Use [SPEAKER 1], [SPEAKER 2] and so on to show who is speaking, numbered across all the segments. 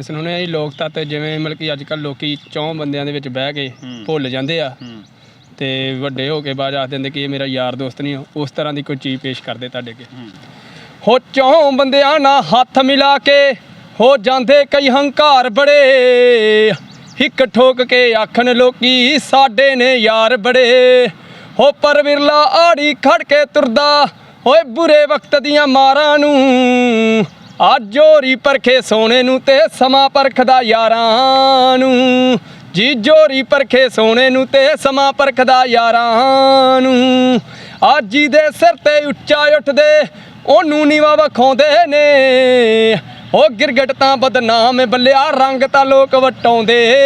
[SPEAKER 1] ਸੁਣਨੇ ਜੀ ਲੋਕ ਤੱਤ ਜਿਵੇਂ ਮਤਲਬ ਕਿ ਅੱਜ ਕੱਲ ਲੋਕੀ ਚੌਂ ਬੰਦਿਆਂ ਦੇ ਵਿੱਚ ਬਹਿ ਕੇ। ਭੁੱਲ ਜਾਂਦੇ ਆ। ਤੇ ਵੱਡੇ ਹੋ ਕੇ ਬਾਅਦ ਆਖ ਦਿੰਦੇ ਕਿ ਇਹ ਮੇਰਾ ਯਾਰ ਦੋਸਤ ਨਹੀਂ ਆ। ਉਸ ਤਰ੍ਹਾਂ ਦੀ ਕੋਈ ਚੀਜ਼ ਪੇਸ਼ ਕਰਦੇ ਤੁਹਾਡੇ ਅੱਗੇ।
[SPEAKER 2] ਹੂੰ।
[SPEAKER 1] ਹੋ ਚੌਂ ਬੰਦਿਆਂ ਨਾਲ ਹੱਥ ਮਿਲਾ ਕੇ ਹੋ ਜਾਂਦੇ ਕਈ ਹੰਕਾਰ ਬੜੇ। ਹਿੱਕ ਠੋਕ ਕੇ ਆਖਣ ਲੋਕੀ ਸਾਡੇ ਨੇ ਯਾਰ ਬੜੇ। ਹੋ ਪਰ ਵਿਰਲਾ ਆੜੀ ਖੜ ਕੇ ਤੁਰਦਾ ਓਏ ਬੁਰੇ ਵਕਤ ਦੀਆਂ ਮਾਰਾਂ ਨੂੰ। ਆ ਜੋਰੀ ਪਰਖੇ ਸੋਨੇ ਨੂੰ ਤੇ ਸਮਾਂ ਪਰਖਦਾ ਯਾਰਾਂ ਨੂੰ। ਜੀ ਜੋਰੀ ਪਰਖੇ ਸੋਨੇ ਨੂੰ ਤੇ ਸਮਾਂ ਪਰਖਦਾ ਯਾਰਾਂ ਨੂੰ। ਅੱਜ ਦੇ ਸਿਰ ਤੇ ਉੱਚਾ ਉੱਠਦੇ, ਉਹਨੂੰ ਨੀਵਾ ਵਖਾਉਂਦੇ ਨੇ। ਉਹ ਗਿਰਗਟ ਤਾਂ ਬਦਨਾਮ ਬੱਲਿਆ ਰੰਗ ਤਾਂ ਲੋਕ ਵਟਾਉਂਦੇ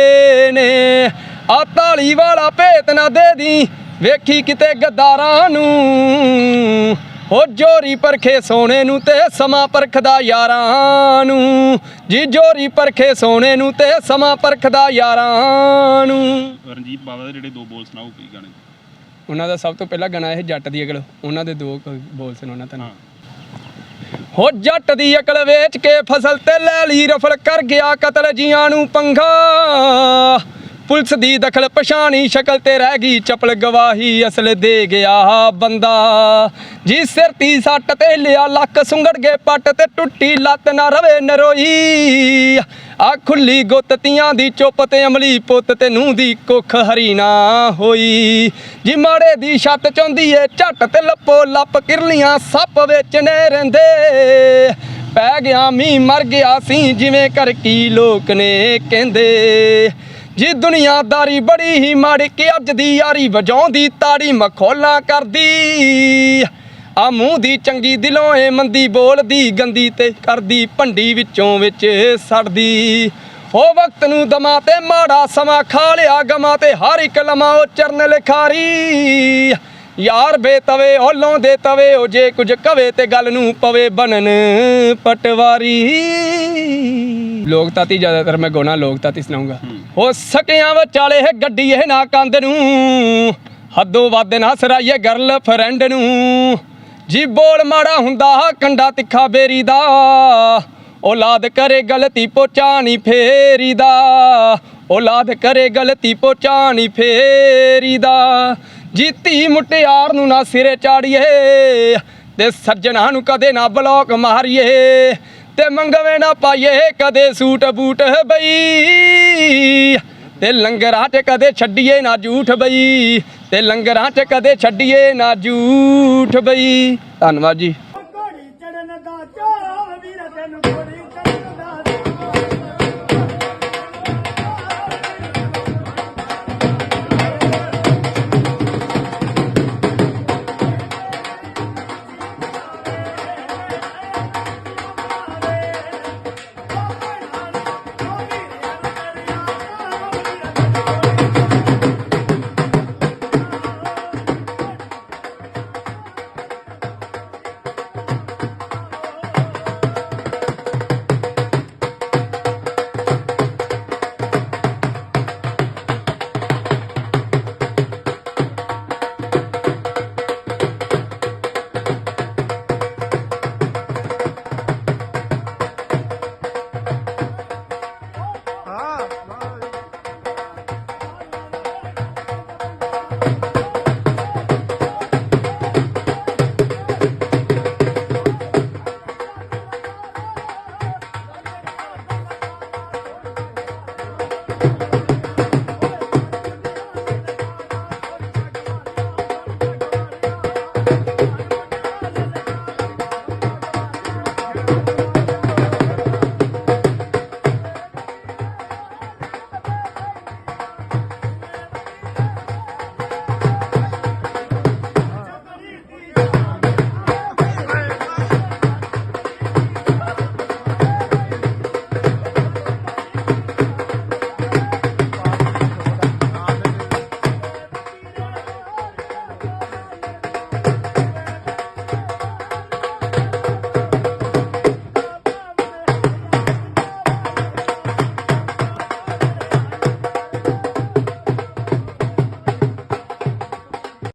[SPEAKER 1] ਨੇ। ਆ ਤਾਲੀ ਵਾਲਾ ਭੇਤ ਨਾ ਦੇ ਦੀ, ਵੇਖੀ ਕਿਤੇ ਗਦਾਰਾਂ ਨੂੰ। ਹੋ ਜੋਰੀ ਪਰਖੇ ਸੋਨੇ ਨੂੰ ਤੇ ਸਮਾਂ ਪਰਖਦਾ ਯਾਰਾਂ ਨੂੰ। ਜੀ ਜੋਰੀ ਪਰਖੇ ਸੋਨੇ ਨੂੰ ਤੇ ਸਮਾਂ ਪਰਖਦਾ ਯਾਰਾਂ ਨੂੰ।
[SPEAKER 2] ਰਣਜੀਤ ਬਾਵਾ ਦੇ ਜਿਹੜੇ ਦੋ ਬੋਲ ਸੁਣਾਓ ਕੀ ਗਾਣੇ?
[SPEAKER 1] ਉਹਨਾਂ ਦਾ ਸਭ ਤੋਂ ਪਹਿਲਾ ਗਾਣਾ ਇਹ ਜੱਟ ਦੀ ਅਕਲ। ਉਹਨਾਂ ਦੇ ਦੋ ਕੁ ਬੋਲ ਸੁਣਾਉਣਾ ਤੁਹਾਨੂੰ
[SPEAKER 2] ਹਾਂ।
[SPEAKER 1] ਹੋ ਜੱਟ ਦੀ ਅਕਲ ਵੇਚ ਕੇ ਫਸਲ ਤੇ ਲੈ ਲਈ ਰਫਲ ਕਰ ਗਿਆ ਕਤਲ ਜੀਆਂ ਨੂੰ ਪੰਗਾ। ਪੁਲਿਸ ਦੀ ਦਖਲ ਪਛਾਣੀ ਸ਼ਕਲ ਤੇ ਰਹਿ ਗਈ ਚਪਲ ਗਵਾਹੀ, ਅਸਲ ਦੇ ਗਿਆ ਬੰਦਾ। ਜੀ ਸਿਰ ਤੀ ਸੱਟ ਤੇ ਲਿਆ ਲੱਕ ਸੁੰਗੜ ਗਏ ਪੱਟ ਤੇ ਟੁੱਟੀ ਲੱਤ ਨਾ ਰਵੇ ਨਰੋਈ। ਆ ਖੁੱਲੀ ਗੁੱਤ ਤੀਆਂ ਦੀ ਚੁੱਪ ਤੇ ਅਮਲੀ ਪੁੱਤ ਤੇ ਨੂੰਹ ਦੀ ਕੁੱਖ ਹਰੀ ਨਾ ਹੋਈ। ਜੀ ਮਾੜੇ ਦੀ ਛੱਤ ਚੌਂਦੀ ਏ, ਝੱਟ ਤੇ ਲੱਪੋ ਲੱਪ ਕਿਰਲੀਆਂ ਸੱਪ ਵਿੱਚ ਨੇ ਰਹਿੰਦੇ। ਪੈ ਗਿਆ ਮੀਂਹ, ਮਰ ਗਿਆ ਸੀ, ਜਿਵੇਂ ਕਰ ਕੀ ਲੋਕ ਨੇ ਕਹਿੰਦੇ। ਜੀ ਦੁਨੀਆਦਾਰੀ ਬੜੀ ਹੀ ਮਾੜੀ ਕਿ ਅੱਜ ਦੀ ਯਾਰੀ ਵਜਾਉਂਦੀ ਤਾੜੀ ਮਖੌਲਾਂ ਕਰਦੀ। ਆ ਮੂੰਹ ਦੀ ਚੰਗੀ ਦਿਲੋਂ ਏ ਮੰਦੀ ਬੋਲਦੀ, ਗੰਦੀ ਤੇ ਕਰਦੀ, ਭੰਡੀ ਵਿੱਚੋਂ ਵਿੱਚ ਸੜਦੀ। ਹੋ ਵਕਤ ਨੂੰ ਦਮਾ ਤੇ ਮਾੜਾ ਸਮਾਂ ਖਾ ਲਿਆ, ਗਮਾ ਤੇ ਹਰ ਇੱਕ ਲਮਾ ਉਹ ਚਰਨ ਲਿਖਾਰੀ। ਯਾਰ ਬੇਤਵੇ ਹੋਲੋਂ ਦੇ ਤਵੇ ਉਹ ਜੇ ਕੁਝ ਕਵੇ ਤੇ ਗੱਲ ਨੂੰ ਪਵੇ ਬਨਨ ਪਟਵਾਰੀ। ਲੋਕ ਤਾਤੀ ਜ਼ਿਆਦਾਤਰ ਮੈਂ ਗੋਣਾ ਲੋਕ ਤਾਤੀ ਸੁਣਾਉਂਗਾ। ਹੋ। ਸਕਿਆਂ ਵਿਚਾਲੇ ਗੱਡੀ ਇਹ ਨਾ ਕੰਧ ਨੂੰ। ਹੱਦੋਂ ਵੱਧ ਨਾ ਸਰਾਈਏ ਗਰਲ ਫਰੈਂਡ ਨੂੰ। ਜੀ ਬੋਲ ਮਾੜਾ ਹੁੰਦਾ ਕੰਡਾ ਤਿੱਖਾ ਬੇਰੀ ਦਾ। ਔਲਾਦ ਕਰੇ ਗਲਤੀ ਪੋਚਾ ਨਹੀਂ ਫੇਰੀਦਾ। ਔਲਾਦ ਕਰੇ ਗਲਤੀ ਪੋਚਾ ਨਹੀਂ ਫੇਰੀਦਾ ਜੀਤੀ ਮੁਟਿਆਰ ਨੂੰ ਨਾ ਸਿਰੇ ਚਾੜੀਏ ਤੇ ਸੱਜਣਾ ਨੂੰ ਕਦੇ ਨਾ ਬਲੌਕ ਮਾਰੀਏ ਤੇ ਮੰਗਵੇਂ ਨਾ ਪਾਈਏ ਕਦੇ ਸੂਟ ਬੂਟ ਬਈ ਤੇ ਲੰਗਰਾਂ 'ਚ ਕਦੇ ਛੱਡੀਏ ਨਾ ਝੂਠ ਬਈ ਤੇ ਲੰਗਰਾਂ 'ਚ ਕਦੇ ਛੱਡੀਏ ਨਾ ਝੂਠ ਬਈ। ਧੰਨਵਾਦ ਜੀ।